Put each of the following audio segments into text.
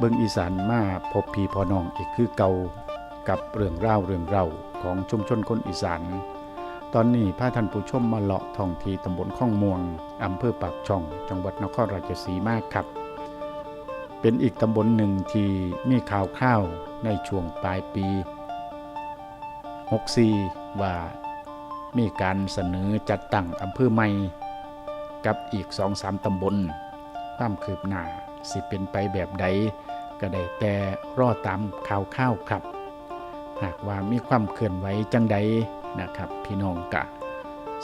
เบิงอีสานมาพบพีพอน้องอีกคือเก่ากับเรื่องเล่าวเรื่องเล่าของชุมชนคนอีสานตอนนี้พาท่านผู้ชมมาเลาะท่องทีตำบลข้องม่วงอำเภอปากช่อง จังหวัดนครราชสีมาครับ เป็นอีกตำบลหนึ่งที่มีข่าวข้าวในช่วงปลายปี 64 ว่ามีการเสนอจัดตั้งอำเภอใหม่ กับอีกสองสามตำบลความคืบหน้า สิเป็นไปแบบใดก็ได้แต่รอตามข่าวข้าวครับ หากว่ามีความเคลื่อนไหวจังใดนะครับ พี่น้องกะ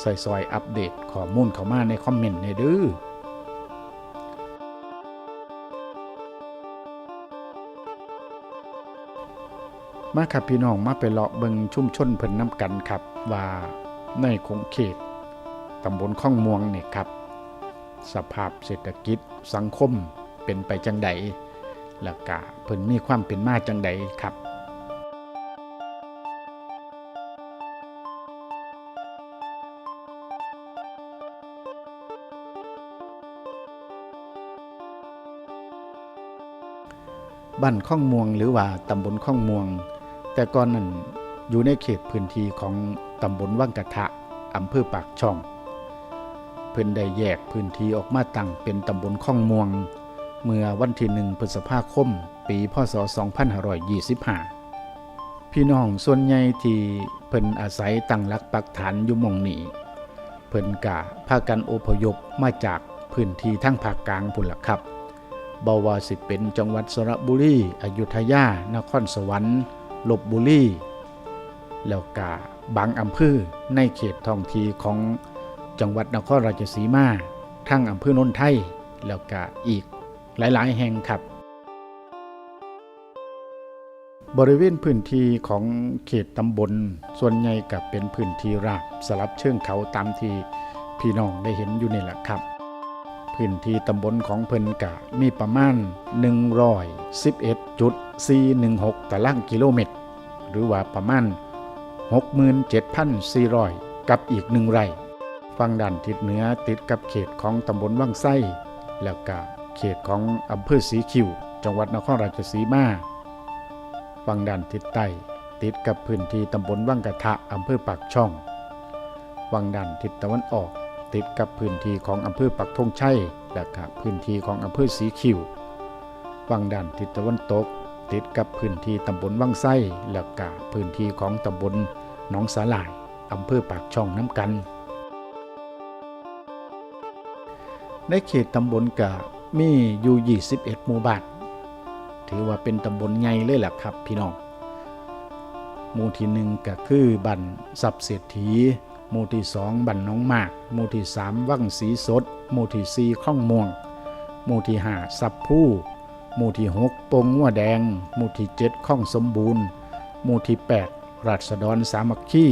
ซอยๆอัปเดตข้อมูลเข้ามาในคอมเมนต์ในเด้อมาครับพี่น้องมาไปเลาะเบิงชุ่มชนเพิ่นน้ำกันครับ ว่าในคงเขตตำบลข้องม่วงเนี่ยครับ สภาพเศรษฐกิจสังคม เป็นไปจังใดแล้วก็เพิ่นมีความเป็นมาจังใดครับบ้านข้องม่วงหรือว่าตำบลข้องม่วง แต่ก่อนนั้นอยู่ในเขตพื้นที่ของตำบลว่างกะทะอำเภอปากช่อง เพิ่นได้แยกพื้นที่ออกมาตั้งเป็นตำบลข้องม่วง เมื่อวันที่หนึ่งพฤษภาคม ปีพศ 2525 พี่น้องส่วนใหญ่ที่เพิ่นอาศัยตั้งหลักปักฐานอยู่มองนี้เพิ่นกะพากันอพยพมาจากพื้นที่ทั้งภาคกลางพุ่นละครับบาวาสิเป็นจังหวัดสระบุรีอยุธยานครสวรรค์ลบบุรีแล้วกะบางอำเภอในเขตท้องที่ของจังหวัดนครราชสีมาทั้งอำเภอโนนไทยแล้วก็อีก หลายๆ แห่งครับ บริเวณพื้นที่ของเขตตำบล ส่วนใหญ่กับเป็นพื้นที่ราบสลับเชิงเขาตามที่พี่น้องได้เห็นอยู่นี่แหละครับ พื้นที่ตำบลของเพิ่นกะมีประมาณ 111.416 ตารางกิโลเมตร หรือว่าประมาณ 67,400 กับอีกหนึ่งไร่ฝั่งด้านทิศเหนือติดกับเขตของตำบลวังไส้แล้วก็ เขตของอำเภอสีคิว จังหวัดนครราชสีมาฝั่งด้านทิศใต้ติดกับพื้นที่ตำบลวังกะทะอำเภอปากช่องฝั่งด้านทิศตะวันออก ติดกับพื้นที่ของอำเภอปักธงชัยและก็พื้นที่ของอำเภอสีคิวฝั่งด้านทิศตะวันตก ติดกับพื้นที่ตำบลวังไส้และก็พื้นที่ของตำบลหนองสาหลายอำเภอปากช่องน้ำกัน ในเขตตำบลกะ มีอยู่21หมู่บ้าน ถือว่าเป็นตำบลใหญ่เลยแหละครับพี่น้อง หมู่ที่หนึ่งก็คือบันสับเศรษฐี หมู่ที่สองบันน้องมาก หมู่ที่สามวังสีสด หมู่ที่สี่ข้องม่วง หมู่ที่ห้าสับผู้ หมู่ที่หกปงหัวแดง หมู่ที่เจ็ดข้องสมบูรณ์ หมู่ที่แปดราษฎรสามัคคี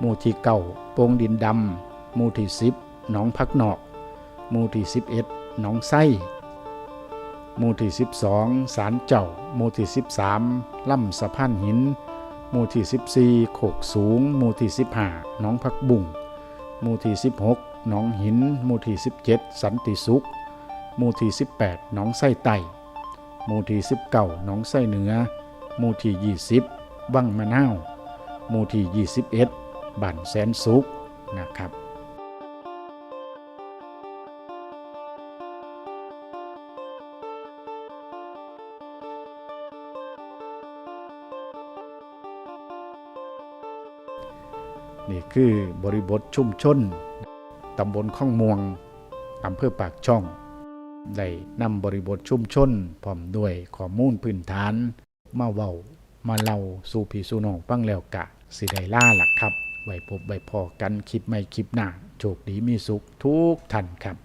หมู่ที่เก้าปงดินดำหมู่ที่สิบหนองพักนอก หมู่ที่11 หนองไส้หมู่ที่ 12 สารเจ้าหมู่ที่ 13 ล่ำสะพานหินหมู่ที่ 14 โขกสูงหมู่ที่ 15 หนองพักบุ่งหมู่ที่ 16 หนองหินหมู่ที่ 17 สันติสุขหมู่ที่ 18 หนองไส้ไต่หมู่ที่ 19 หนองไส้เหนือหมู่ที่ 20 วังมะนาวหมู่ที่ 21 บ้านแสนสุขนะครับ นี่คือบริบทชุมชนตำบลข้องม่วงอำเภอปากช่อง ได้นำบริบทชุมชนพร้อมด้วยข้อมูลพื้นฐาน มาเว้ามาเล่าสู่ผีสู่น้องฟังแล้วกะ สิได้ล่าหลักครับ ไว้พบไว้พอกันคลิปไม่คลิปหน้าโชคดีมีสุขทุกท่านครับ